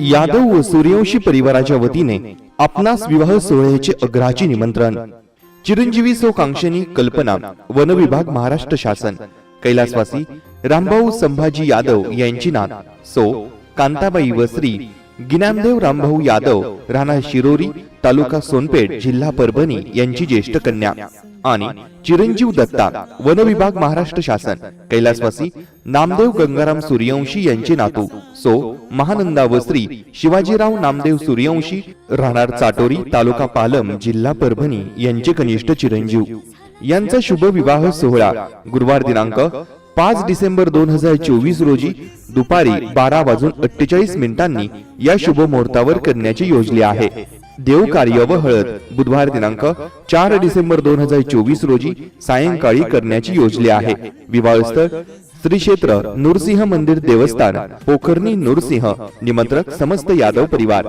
यादव व सूर्यवंशी परिवाराच्या वतीने आपणास विवाह सोहळ्याचे अग्राची निमंत्रण. चिरंजीवी सो कांक्षणी कल्पना वन विभाग महाराष्ट्र शासन. कैलासवासी रामभाऊ संभाजी यादव यांची नात सो कांताबाई व श्री गिनामदेव रामभाऊ यादव राणा शिरोरी तालुका सोनपेठ जिल्हा परभणी यांची ज्येष्ठ कन्या. आणि चिरंजीव दत्ता वन विभाग महाराष्ट्र शासन कैलासवासी नामदेव गंगाराम सूर्यवंशी यांचे नातू सो महानंदा व शिवाजीराव नामदेव सूर्यवंशी राहणार चाटोरी तालुका पालम जिल्हा परभणी यांचे कनिष्ठ चिरंजीव. यांचा शुभ विवाह सोहळा गुरुवार दिनांक पाच डिसेंबर दोन हजार चोवीस रोजी दुपारी बारा वाजून अठ्ठेचाळीस मिनिटांनी या शुभ मुहूर्तावर करण्याची योजले आहे. देवकार्य व हळद बुधवार दिनांक चार डिसेंबर दोन हजार चोवीस रोजी सायंकाळी करण्याची योजले आहे. विवाहस्थळ श्री क्षेत्र नृसिंह मंदिर देवस्थान पोखर्णी नृसिंह निमंत्रक समस्त यादव परिवार.